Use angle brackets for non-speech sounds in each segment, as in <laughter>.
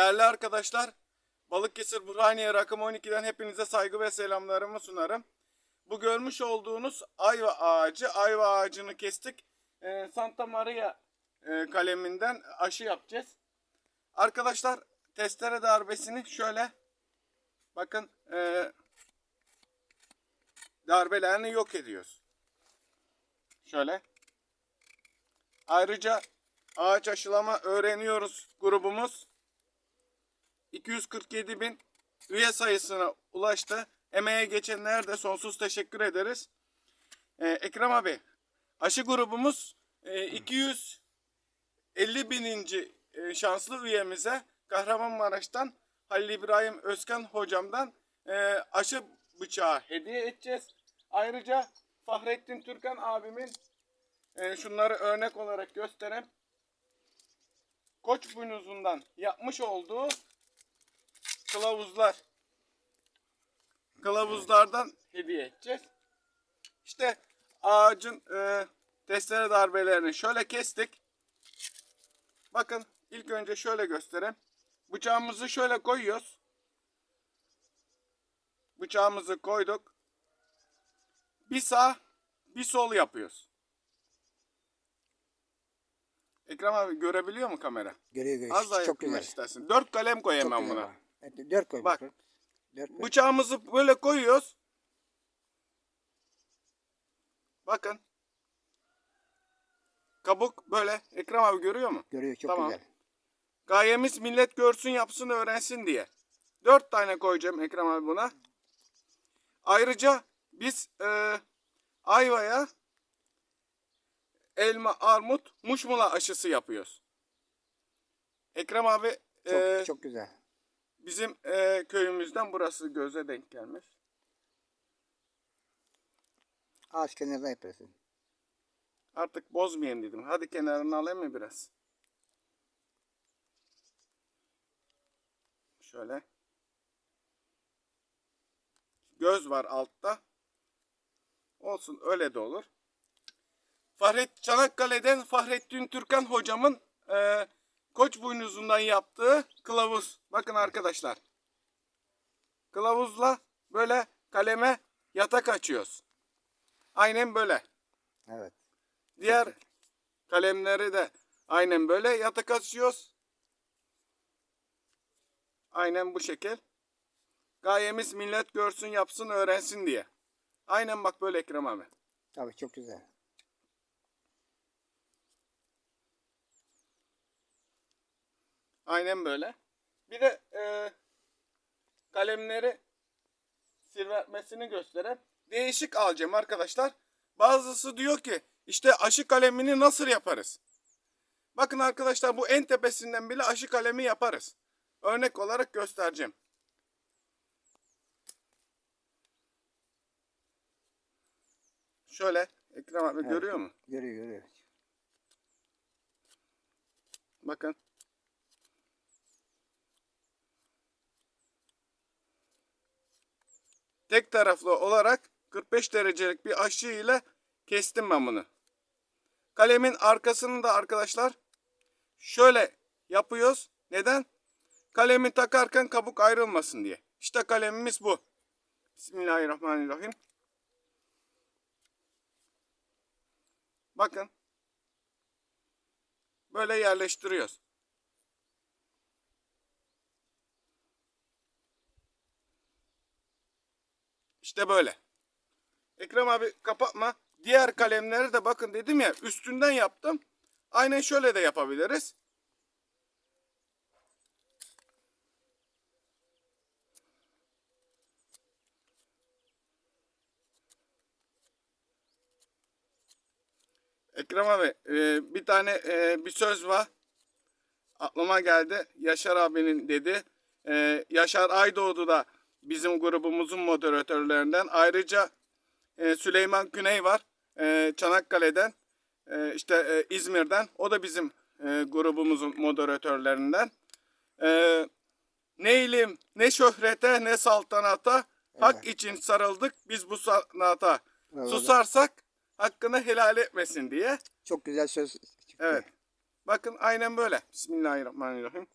Değerli arkadaşlar, Balıkesir Burhaniye rakım 12'den hepinize saygı ve selamlarımı sunarım. Bu görmüş olduğunuz ayva ağacı, ayva ağacını kestik. Ee, Santa Maria e, kaleminden aşı yapacağız. Arkadaşlar testere darbesini şöyle bakın e, darbelerini yok ediyoruz. Şöyle. Ayrıca ağaç aşılama öğreniyoruz grubumuz. 247 bin üye sayısına ulaştı. Emeğe geçenlere de sonsuz teşekkür ederiz. Ee, Ekrem abi, aşı grubumuz e, 250 bininci e, şanslı üyemize Kahramanmaraş'tan Halil İbrahim Özkan hocamdan e, aşı bıçağı hediye edeceğiz. Ayrıca Fahrettin Türkan abimin e, şunları örnek olarak göstereyim. Koç boynuzundan yapmış olduğu kılavuzlar. Kılavuzlardan hediye edeceğiz. İşte ağacın e, testere darbelerini şöyle kestik. Bakın ilk önce şöyle göstereyim. Bıçağımızı şöyle koyuyoruz. Bıçağımızı koyduk. Bir sağ bir sol yapıyoruz. Ekrem abi görebiliyor mu kamera? Görüyor görüyor. Az daha Çok yakınlaş güzel. istersin. Dört kalem ben güzel buna. var. Evet, dört koy. Bak. Dört koy. Bıçağımızı böyle koyuyoruz. Bakın. Kabuk böyle. Ekrem abi görüyor mu? Görüyor çok Tamam. güzel. Gayemiz millet görsün yapsın öğrensin diye. Dört tane koyacağım Ekrem abi buna. Ayrıca biz e, ayvaya elma, armut, muşmula aşısı yapıyoruz. Ekrem abi Çok, e, çok güzel. Bizim e, köyümüzden burası göze denk gelmiş. Ağaç kenarına yaparsın. Artık bozmayayım dedim. Hadi kenarını alayım mı biraz? Şöyle. Göz var altta. Olsun öyle de olur. Fahret Çanakkale'den Fahrettin Türkan hocamın e, koç boynuzundan yaptığı kılavuz. Bakın arkadaşlar. Kılavuzla böyle kaleme yatak açıyoruz. Aynen böyle. Evet. Diğer kalemleri de aynen böyle yatak açıyoruz. Aynen bu şekil. Gayemiz millet görsün, yapsın, öğrensin diye. Aynen bak böyle Ekrem abi. Tabii çok güzel. Aynen böyle. Bir de e, kalemleri sirvertmesini gösteren değişik alacağım arkadaşlar. Bazısı diyor ki işte aşı kalemini nasıl yaparız? Bakın arkadaşlar bu en tepesinden bile aşı kalemi yaparız. Örnek olarak göstereceğim. Şöyle Ekrem abi Evet. görüyor mu? Görüyor görüyor. Bakın. Tek taraflı olarak 45 derecelik bir aşı ile kestim ben bunu. Kalemin arkasını da arkadaşlar şöyle yapıyoruz. Neden? Kalemi takarken kabuk ayrılmasın diye. İşte kalemimiz bu. Bismillahirrahmanirrahim. Bakın. Böyle yerleştiriyoruz. İşte böyle. Ekrem abi kapatma. Diğer kalemleri de bakın dedim ya üstünden yaptım. Aynen şöyle de yapabiliriz. Ekrem abi e, bir tane e, bir söz var. Aklıma geldi. Yaşar abinin dedi. E, Yaşar Aydoğdu da bizim grubumuzun moderatörlerinden. Ayrıca e, Süleyman Güney var. E, Çanakkale'den. E, işte e, İzmir'den. O da bizim e, grubumuzun moderatörlerinden. E, ne ilim, ne şöhrete, ne saltanata. Hak için sarıldık biz bu sanata. Evet. Susarsak hakkını helal etmesin diye. Çok güzel söz çıktı. Evet. Bakın aynen böyle. Bismillahirrahmanirrahim.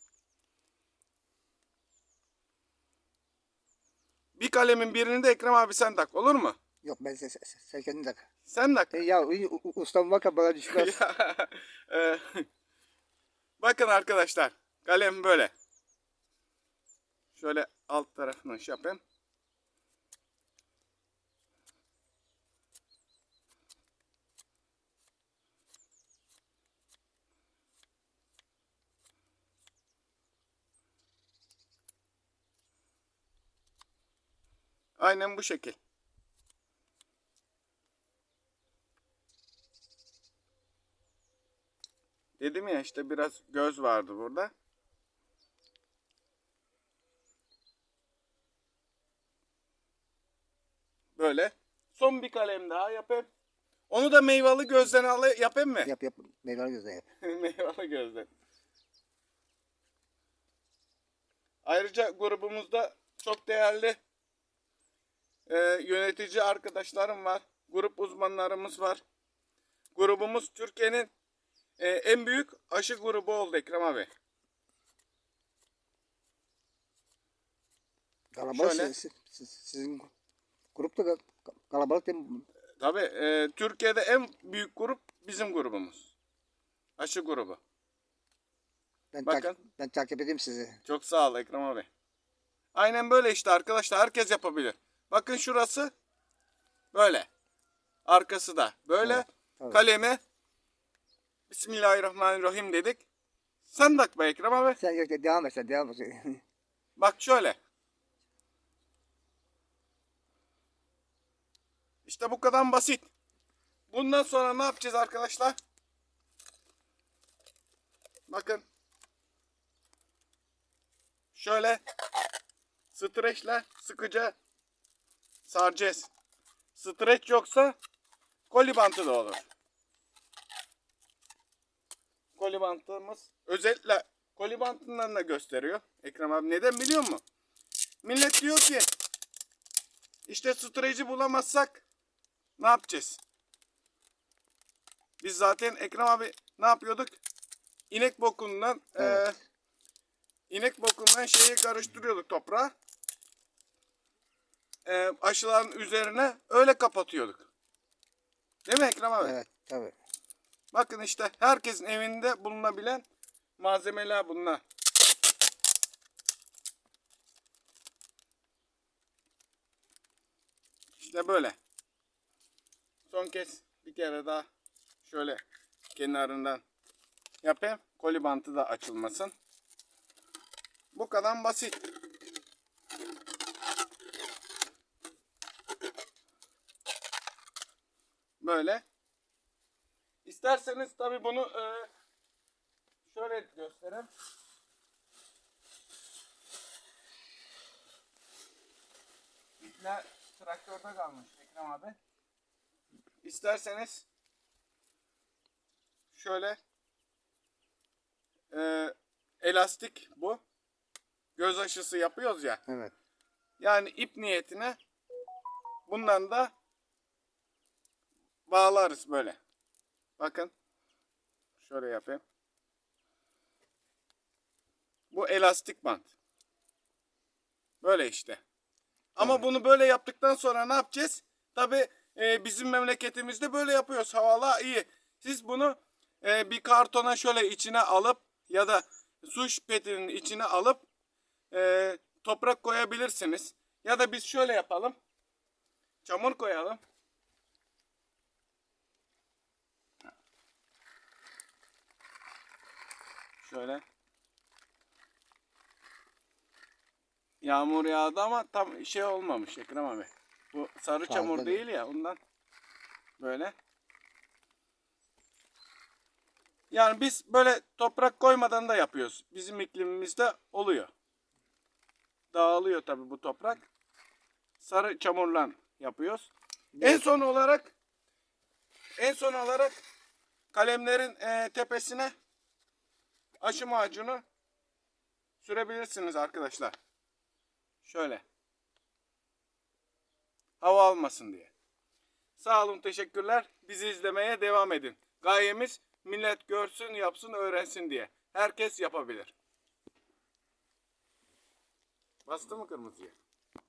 Bir kalemin birini de Ekrem abi sen tak olur mu? Yok ben sen, sen, sen kendin tak. Sen tak. E, ya ustam bakın bana düşmez. <laughs> E, Bakın arkadaşlar. Kalem böyle. Şöyle alt tarafını şey yapayım. Aynen bu şekil. Dedim ya işte biraz göz vardı burada. Böyle. Son bir kalem daha yapayım. Onu da meyveli gözden al yapayım mı? yap yap. Meyveli gözden yap. <laughs> meyveli gözden. Ayrıca grubumuzda çok değerli e, yönetici arkadaşlarım var. Grup uzmanlarımız var. Grubumuz Türkiye'nin e, en büyük aşı grubu oldu Ekrem abi. Kalabalık Şöyle. siz, siz- sizin grupta ka- kalabalık değil mi? Tabii e, Türkiye'de en büyük grup bizim grubumuz. Aşı grubu. Ben, Bakın. takip, ben takip edeyim sizi. Çok sağ ol Ekrem abi. Aynen böyle işte arkadaşlar. Herkes yapabilir. Bakın şurası böyle. Arkası da böyle. Evet, tabii. Kalemi Bismillahirrahmanirrahim dedik. Sen tak be Ekrem abi. Sen yok devam et sen devam et. <laughs> Bak şöyle. İşte bu kadar basit. Bundan sonra ne yapacağız arkadaşlar? Bakın. Şöyle streçle sıkıca saracağız. Streç yoksa koli bantı da olur. Koli bantımız özellikle koli bantından da gösteriyor. Ekrem abi neden biliyor musun? Millet diyor ki işte streci bulamazsak ne yapacağız? Biz zaten Ekrem abi ne yapıyorduk? İnek bokundan Evet. eee, inek bokundan şeyi karıştırıyorduk toprağa. Eee, aşıların üzerine öyle kapatıyorduk. Değil mi Ekrem abi? evet tabii. Bakın işte herkesin evinde bulunabilen malzemeler bunlar. İşte böyle. Son kez bir kere daha şöyle kenarından yapayım. Koli bantı da açılmasın. Bu kadar basit. Böyle. İsterseniz tabi bunu e, şöyle göstereyim. İpler traktörde kalmış Ekrem abi. İsterseniz şöyle e, elastik bu. Göz aşısı yapıyoruz ya. Evet. Yani ip niyetine bundan da bağlarız böyle. Bakın. Şöyle yapayım. Bu elastik bant. Böyle işte. Ama bunu böyle yaptıktan sonra ne yapacağız? Tabi bizim memleketimizde böyle yapıyoruz. Havalar iyi. Siz bunu e, bir kartona şöyle içine alıp ya da su petinin içine alıp e, toprak koyabilirsiniz. Ya da biz şöyle yapalım. Çamur koyalım. Şöyle. Yağmur yağdı ama tam şey olmamış Ekrem abi. Bu sarı çamur Fazla değil ya ondan. Böyle. Yani biz böyle toprak koymadan da yapıyoruz. Bizim iklimimizde oluyor. Dağılıyor tabi bu toprak. Sarı çamurla yapıyoruz. En Evet. son olarak en son olarak kalemlerin e, tepesine aşı macunu sürebilirsiniz arkadaşlar. Şöyle. Hava almasın diye. Sağ olun teşekkürler. Bizi izlemeye devam edin. Gayemiz millet görsün, yapsın, öğrensin diye. Herkes yapabilir. Bastı mı kırmızıya?